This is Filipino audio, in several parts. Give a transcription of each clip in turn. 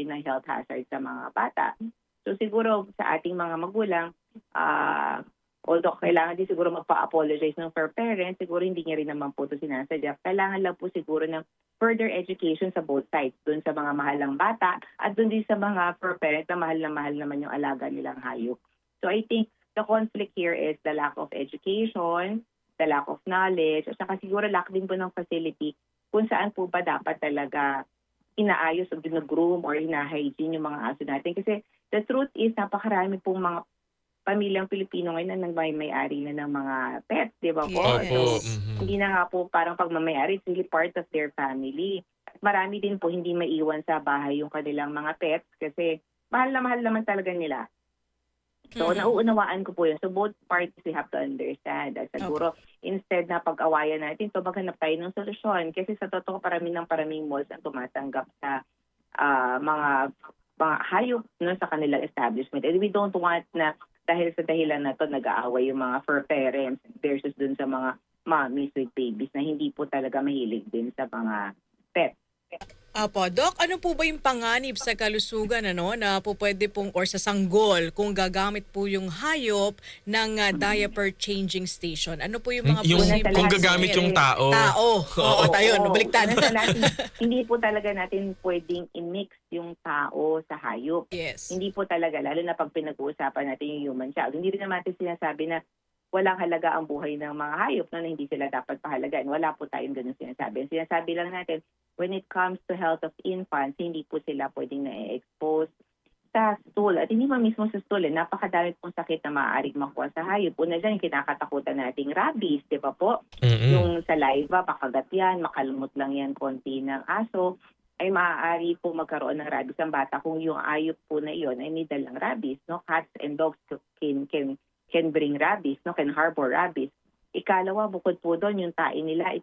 yun ng health hazard sa mga bata. So siguro sa ating mga magulang, ah although kailangan din siguro magpa-apologize ng for parents, siguro hindi niya rin naman po ito sinasadya. Kailangan lang po siguro ng further education sa both sides, dun sa mga mahalang bata at dun din sa mga for parents na mahal na mahal naman yung alaga nilang hayop. So I think the conflict here is the lack of education, the lack of knowledge, at saka siguro lack din po ng facility kung saan po ba dapat talaga inaayos o ginagroom or hina-hygiene yung mga aso natin. Kasi the truth is, napakarami pong mga pamilyang Pilipino ngayon na nagmay-ari na ng mga pets, di ba po? Yes. So, mhm. hindi na nga po parang pagmamayari, it's really part of their family. At marami din po hindi maiwan sa bahay yung kanilang mga pets kasi mahal na mahal naman talaga nila. So, Mhm. nauunawaan ko po yun. So, both parties we have to understand. At siguro, instead na pag-awayan natin, so maghanap tayo ng solusyon. Kasi sa totoo, parami ng paraming malls ang tumatanggap sa ah, mga mga hayop no, sa kanilang establishment. And we don't want na dahil sa dahilan na to nag-aaway yung mga fur parents versus dun sa mga mommies with babies na hindi po talaga mahilig din sa mga pets. Apo, Doc, ano po ba yung panganib sa kalusugan ano, na po pwede pong or sa sanggol kung gagamit po yung hayop ng ah, diaper changing station? Ano po yung mga Yung, posibleng kung gagamit yung tao. Tao. Oo, tayo, no, baliktad. Una sa lahat, hindi po talaga natin pwedeng i-mix yung tao sa hayop. yes. Hindi po talaga, lalo na pag pinag-uusapan natin yung human child. Hindi rin naman natin sinasabi na walang halaga ang buhay ng mga hayop no, na hindi sila dapat pahalagaan. Wala po tayong ganun sinasabi. Ang sinasabi lang natin, when it comes to health of infants, hindi po sila pwedeng na-expose sa stool. At hindi man mismo sa stool, eh, napakadami pong sakit na maaaring makuha sa hayop. Una dyan, kinakatakutan nating rabies, di ba po? Mm-mm. yung saliva, pakagat yan, makalumot lang yan konti ng aso, ay maaari po magkaroon ng rabies ang bata kung yung ayop po na iyon ay may dalang rabies. No? Cats and dogs can, can, can bring rabies, no? can harbor rabies. Ikalawa, bukod po doon, yung tae nila,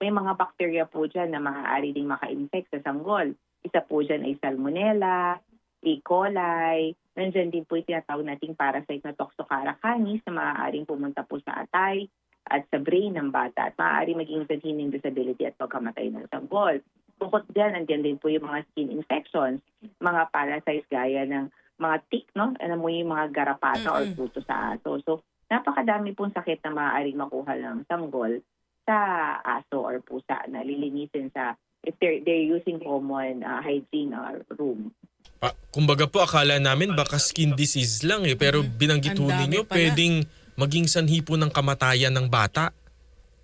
may mga bacteria po dyan na maaari ding maka-infect sa sanggol. Isa po dyan ay salmonella, E. coli, nandyan din po yung tinatawag nating parasite na Toxocara canis na maaaring pumunta po sa atay, at sa brain ng bata at maaari maging sanhin ng disability at pagkamatay ng sanggol. Bukod diyan, andyan din po yung mga skin infections, mga parasites gaya ng mga tick, no? Alam mo yung mga garapata or Mm-mm. puto sa aso. So, napakadami pong sakit na maaaring makuha ng sanggol sa aso or pusa na lilinisin sa if they're, they're using common uh, hygiene uh, room. Ah, kumbaga po, akala namin baka skin disease lang eh. Pero binanggit Ang ho ninyo, pala. pwedeng maging sanhi po ng kamatayan ng bata.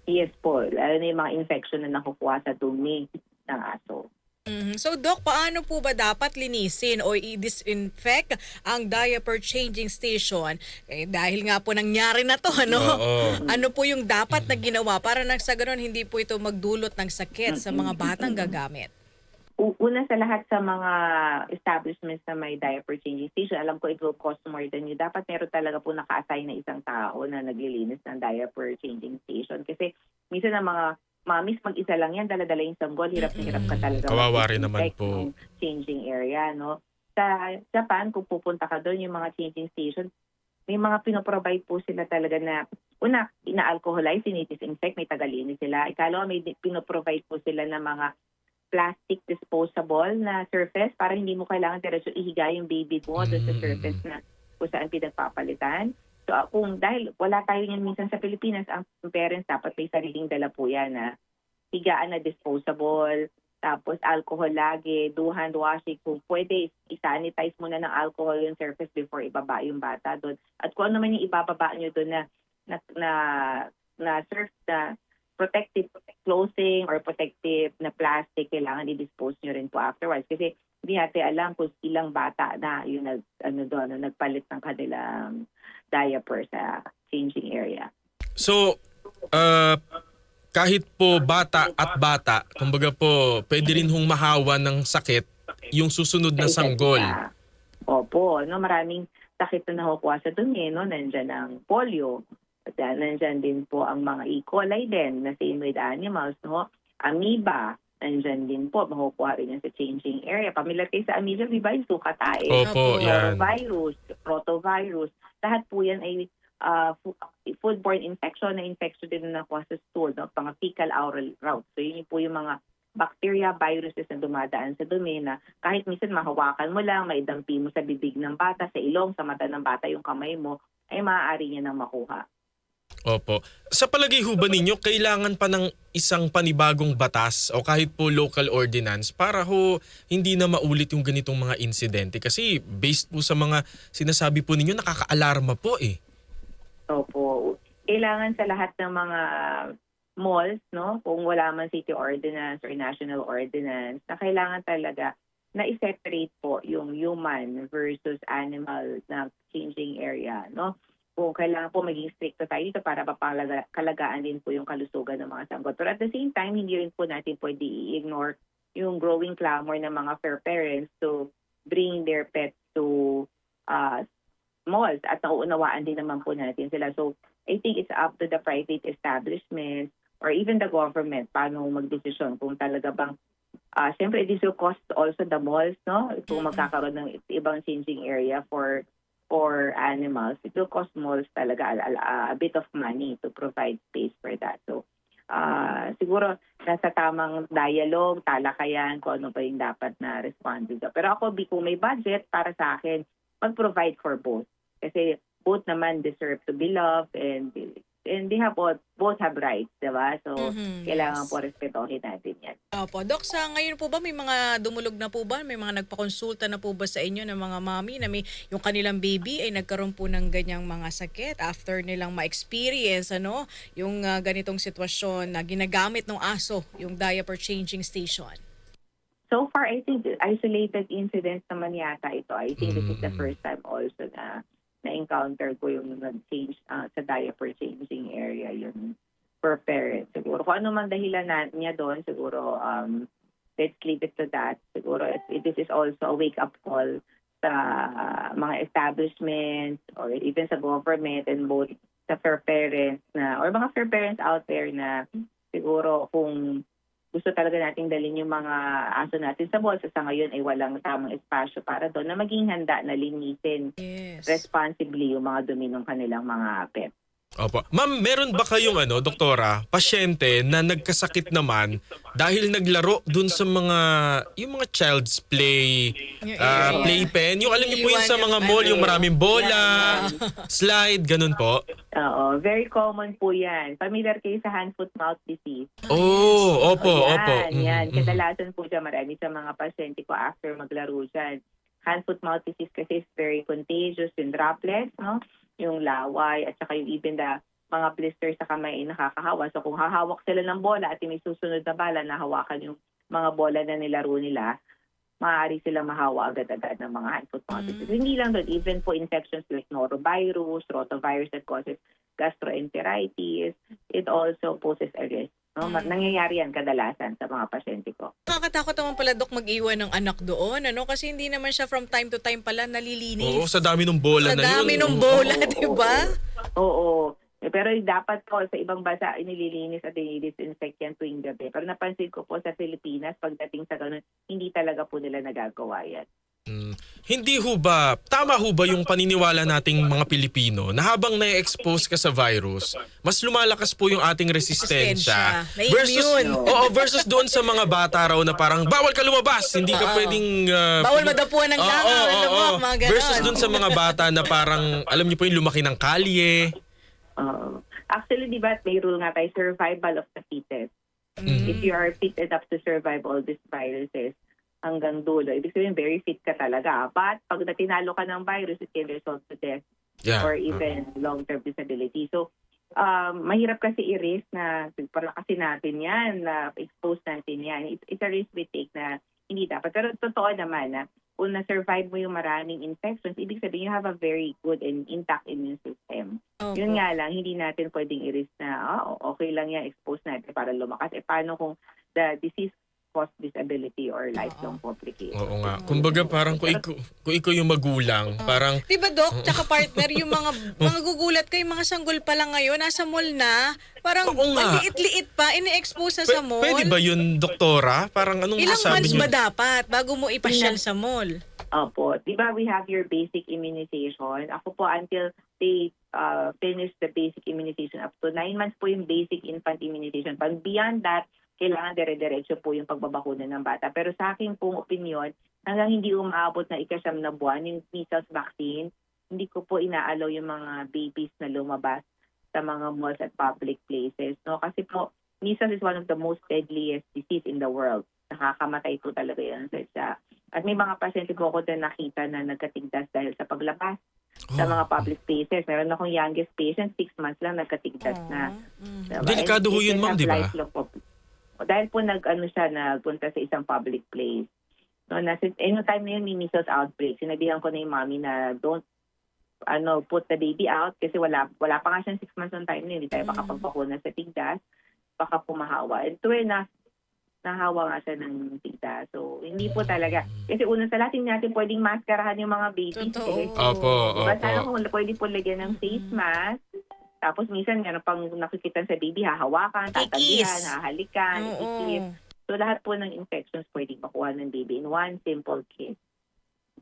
Yes po, lalo na yung mga infection na nakukuha sa dumi ng aso. Mhm. So, Doc, paano po ba dapat linisin o i-disinfect ang diaper changing station? Eh, dahil nga po nangyari na to, ano? Oo. Ano po yung dapat na ginawa para nang sa ganun hindi po ito magdulot ng sakit sa mga batang gagamit? U- Una sa lahat sa mga establishments na may diaper changing station, alam ko it will cost more than you. Dapat meron talaga po naka-assign na isang tao na naglilinis ng diaper changing station. Kasi minsan ang mga mamis mag-isa lang yan, daladala yung sanggol, hirap na hirap ka talaga. Kawawa rin naman po. ng changing area, no? Sa Japan, kung pupunta ka doon, yung mga changing station, may mga pinoprovide po sila talaga na una, ina-alcoholize, ini-disinfect, may tagalinis sila. Ikalawa, may pinoprovide po sila ng mga plastic disposable na surface para hindi mo kailangan diretso ihiga yung baby mo doon sa Mm. surface na kung saan pinagpapalitan. So ah, kung dahil wala tayo yan minsan sa Pilipinas, ang parents dapat may sariling dala po yan na higaan na disposable, tapos alcohol lagi, do hand washing. Kung pwede, isanitize muna ng alcohol yung surface before ibaba yung bata doon. At kung ano man yung ibababa nyo doon na na na, na surf na protective clothing or protective na plastic, kailangan i-dispose nyo rin po afterwards. Kasi hindi natin alam kung ilang bata na yung nag, ano doon, nagpalit ng kanilang diaper sa changing area. So, ah, kahit po bata at bata, kumbaga po, pwede rin hong mahawa ng sakit yung susunod na sanggol. Opo, no, maraming sakit na nakukuha sa dumi, no? Nandyan ang polio. At uh, nandyan din po ang mga E. coli din, na same with animals, no? Amoeba, nandyan din po, makukuha rin yan sa changing area. Pamilyar kayo sa amoeba, di ba? Yung sukatae. Opo, yan. Norovirus, protovirus, lahat po yan ay uh, foodborne infection na infection din na nakuha sa stool, no? mga fecal oral route. So yun po yung mga bacteria, viruses na dumadaan sa dumi na kahit minsan mahawakan mo lang, maidampi mo sa bibig ng bata, sa ilong, sa mata ng bata yung kamay mo, ay maaari niya nang makuha. Opo. Sa palagay ho ba ninyo, kailangan pa ng isang panibagong batas o kahit po local ordinance para ho hindi na maulit yung ganitong mga insidente? Kasi based po sa mga sinasabi po ninyo, nakaka-alarma po eh. Opo. Kailangan sa lahat ng mga malls, no, kung wala man city ordinance or national ordinance, na kailangan talaga na i-separate po yung human versus animal na changing area, no? Kung kailangan po maging stricto tayo dito para mapangalagaan din po yung kalusugan ng mga sanggot. Pero at the same time, hindi rin po natin pwede i-ignore yung growing clamor ng mga fair parents to bring their pets to uh, malls at nauunawaan din naman po natin sila. So, I think it's up to the private establishment or even the government paano magdesisyon kung talaga bang uh, siyempre this will cost also the malls no kung magkakaroon ng ibang changing area for for animals it will cost malls talaga a, a, bit of money to provide space for that. So uh, siguro nasa tamang dialogue talakayan kung ano pa yung dapat na respond dito pero ako kung may budget para sa akin mag-provide for both. Kasi both naman deserve to be loved and and they have both, both have rights, di ba? So, Mhm, kailangan yes. po respetohin natin yan. Opo. Dok, sa ngayon po ba may mga dumulog na po ba? May mga nagpakonsulta na po ba sa inyo ng mga mami na may yung kanilang baby ay nagkaroon po ng ganyang mga sakit after nilang ma-experience ano, yung ah, ganitong sitwasyon na ginagamit ng aso yung diaper changing station? So far, I think isolated incidents naman yata ito. I think this is the Mm. first time also na na-encounter ko yung nag-change ah, sa diaper changing area yung per parent. Siguro kung ano man dahilan na, niya doon, siguro um, let's leave it to that. Siguro it, this is also a wake-up call sa ah, mga establishments or even sa government and both sa fair parents na or mga fair parents out there na siguro kung gusto talaga nating dalhin yung mga aso natin sa bolsa sa ngayon ay walang tamang espasyo para doon na maging handa na linisin Yes. responsibly yung mga dumi ng kanilang mga pet. Opo. Ma'am, meron ba kayong ano, doktora, pasyente na nagkasakit naman dahil naglaro dun sa mga yung mga child's play, Yung ah, playpen, yung alam niyo po yun sa mga mall, yung maraming bola, slide, ganun po. Oo, very common po yan. Familiar kayo sa hand, foot, mouth disease. Oh, opo, yan, opo. Yan, mhm. kadalasan po dyan, marami sa mga pasyente ko after maglaro dyan. Hand, foot, mouth disease kasi is very contagious, yung droplets, no? Yung laway, at saka yung even the mga blisters sa kamay ay nakakahawa. So kung hahawak sila ng bola at may susunod na bala na hawakan yung mga bola na nilaro nila, maaari silang mahawa agad-agad ng mga hand, foot, mouth disease. Hindi lang doon, even po infections like norovirus, rotavirus that causes gastroenteritis, it also poses a risk. No? Ma- Nangyayari yan kadalasan sa mga pasyente ko. Nakakatakot naman pala, Dok, mag-iwan ng anak doon, ano? Kasi hindi naman siya from time to time pala nalilinis. Oo, sa dami ng bola Sa na yun. dami ng Oo. bola, Oo, di ba? Oo. Eh, Pero dapat po sa ibang bansa inililinis at inilidisinfect yan tuwing gabi. Pero napansin ko po sa Pilipinas, pagdating sa ganun, hindi talaga po nila nagagawa yan. Hindi ho ba, tama ho ba yung paniniwala nating mga Pilipino na habang na-expose ka sa virus, mas lumalakas po yung ating resistensya Resistensya. versus Na-immune. Oo, versus doon sa mga bata raw na parang bawal ka lumabas, hindi ka Oo. pwedeng uh, Bawal madapuan ng Oo, langaw, oo, lamok, oo. mga ganon. Versus doon sa mga bata na parang alam niyo po yung lumaki ng kalye. Oo. actually, di ba, may rule nga tayo, survival of the fittest. Mm. If you are fit enough to survive all these viruses hanggang dulo, ibig sabihin, very fit ka talaga. But pag tinalo ka ng virus, it can result to death Yeah. or even long-term disability. So, um, mahirap kasi i-risk na palakasin natin yan, na expose natin yan. It's, it's a risk we take na hindi dapat. Pero totoo naman na kung na-survive mo yung maraming infections, ibig sabihin you have a very good and intact immune system. Opo. Yun nga lang, hindi natin pwedeng i-risk na ah, okay lang yan, expose natin para lumakas. Eh paano kung the disease cause disability or lifelong complications? Oo nga. Kumbaga parang kung ikaw, kung ikaw yung magulang, parang Di ba, Doc? Tsaka partner, yung mga mga gugulat kayo, mga sanggol pa lang ngayon, nasa mall na, parang Oo nga. ang liit-liit pa, ini-expose na sa P- mall. pwede ba yun, doktora? Parang anong Ilang masabi months niyo? ba dapat bago mo ipasyal sa mall? Opo. Di ba we have your basic immunization? Ako po until they uh, finish the basic immunization up to nine months po yung basic infant immunization. Pag beyond that, kailangan dire-diretso po yung pagbabakuna ng bata. Pero sa akin pong opinion, hanggang hindi umaabot ng ikasyam na buwan yung measles vaccine, hindi ko po inaalaw yung mga babies na lumabas sa mga malls at public places. No? Kasi po, measles is one of the most deadliest disease in the world. Nakakamatay po talaga yan sa isa. At may mga pasyente po ako na nakita na nagkatigdas dahil sa paglabas sa mga public places. Meron akong youngest patient, six months lang nagkatigdas na. Mm. Diba? Delikado ho yun, ma'am, di ba? po- Dahil po nag, ano siya, nagpunta sa isang public place. No, na, eh, no time na yun, may measles outbreak. Sinabihan ko na yung mommy na don't ano, put the baby out kasi wala wala pa nga siyang six months on time na yun. Hindi tayo Mm. makapagpakuna sa tigdas. Baka pumahawa. And to na nahawa nga siya ng tigdas. So, hindi po talaga. Kasi una sa lahat, hindi natin pwedeng maskarahan yung mga babies. Totoo. Eh. Opo, Diba, opo. kung pwede po lagyan ng face mask. Tapos minsan meron pang nakikita sa baby, hahawakan, tatabihan, hahalikan, ikikis. So lahat po ng infections pwedeng makuha ng baby in one simple kiss.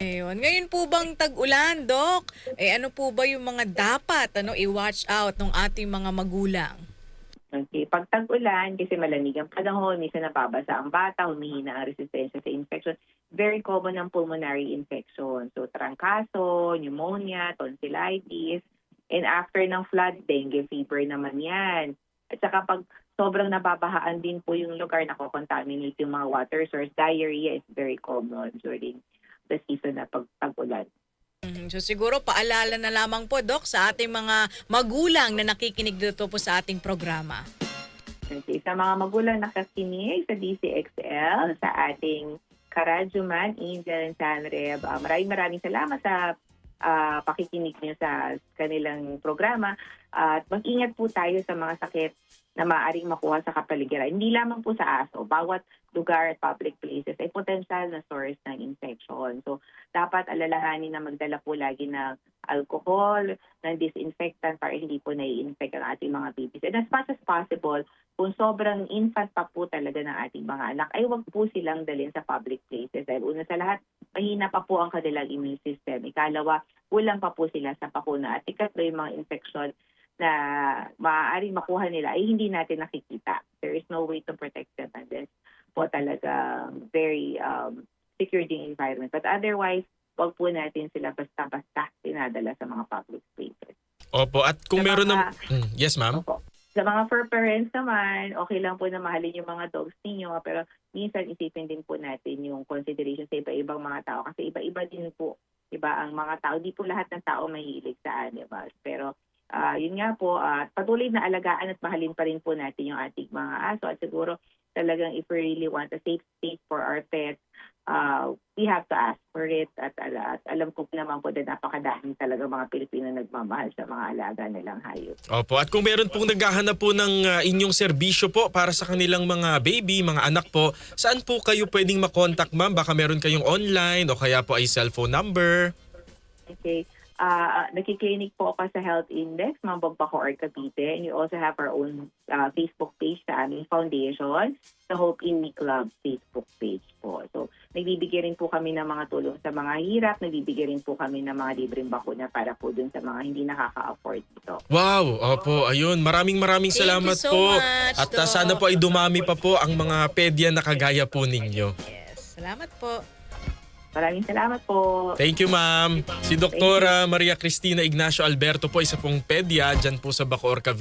Ayun. Ngayon po bang tag-ulan, Doc? Eh ano po ba yung mga dapat ano i-watch out ng ating mga magulang? Okay. Pag tag-ulan, kasi malamig ang panahon, minsan nababasa ang bata, humihina ang resistensya sa infection. Very common ang pulmonary infection. So, trangkaso, pneumonia, tonsillitis. And after ng flood, dengue fever naman yan. At saka pag sobrang nababahaan din po yung lugar, nakocontaminate yung mga water source, diarrhea is very common during the season na pag tag-ulan. Mhm. So siguro paalala na lamang po, Doc, sa ating mga magulang na nakikinig dito po sa ating programa. Okay, sa mga magulang nakakinig sa DCXL, sa ating Karajuman, Angel and Sanreb, uh, maraming maraming salamat sa ah, pakikinig niyo sa kanilang programa. At mag-ingat po tayo sa mga sakit na maaaring makuha sa kapaligiran. Hindi lamang po sa aso. Bawat lugar at public places ay potential na source ng infection. So, dapat alalahanin na magdala po lagi ng alcohol, ng disinfectant para hindi po nai-infect ang ating mga babies. And as much as possible, kung sobrang infant pa po talaga ng ating mga anak, ay wag po silang dalhin sa public places. Dahil una sa lahat, mahina pa po ang kanilang immune system. Ikalawa, kulang pa po sila sa bakuna. At ikatlo, yung mga infection na maaaring makuha nila ay hindi natin nakikita. There is no way to protect them unless po talaga very um, secured yung environment. But otherwise, wag po natin sila basta-basta dinadala sa mga public spaces. Opo, at kung Sa meron mga- ng... Mm, yes, ma'am? Opo. Sa mga fur parents naman, okay lang po na mahalin yung mga dogs ninyo, pero minsan isipin din po natin yung consideration sa iba-ibang mga tao kasi iba-iba din po, iba ang mga tao. Di po lahat ng tao mahilig sa animals. Pero ah, yun nga po, at patuloy na alagaan at mahalin pa rin po natin yung ating mga aso. At siguro talagang if we really want a safe space for our pets, uh, we have to ask for it. At, ala- at alam ko naman po na napakadaming talaga mga Pilipino nagmamahal sa mga alaga nilang hayop. Opo, at kung meron pong naghahanap po ng ah, inyong serbisyo po para sa kanilang mga baby, mga anak po, saan po kayo pwedeng makontak, ma'am? Baka meron kayong online o kaya po ay cellphone number. Okay. Uh, nakiklinik po ako sa Health Index, Mambog Paco or Cavite. And you also have our own uh, Facebook page sa aming foundation, sa Hope in Me Club Facebook page po. So, nagbibigay rin po kami ng mga tulong sa mga hirap, nagbibigay rin po kami ng mga libreng bakuna para po dun sa mga hindi nakaka-afford ito. Wow, opo, ayun. Maraming maraming Thank salamat you so po. much, At ah, Doc. sana po ay dumami pa po ang mga pedya na kagaya po ninyo. Yes. Salamat po. Maraming salamat po. Thank you, ma'am. Si Doktora Maria Cristina Ignacio Alberto po, isa pong pedya dyan po sa Bacoor, Cavite.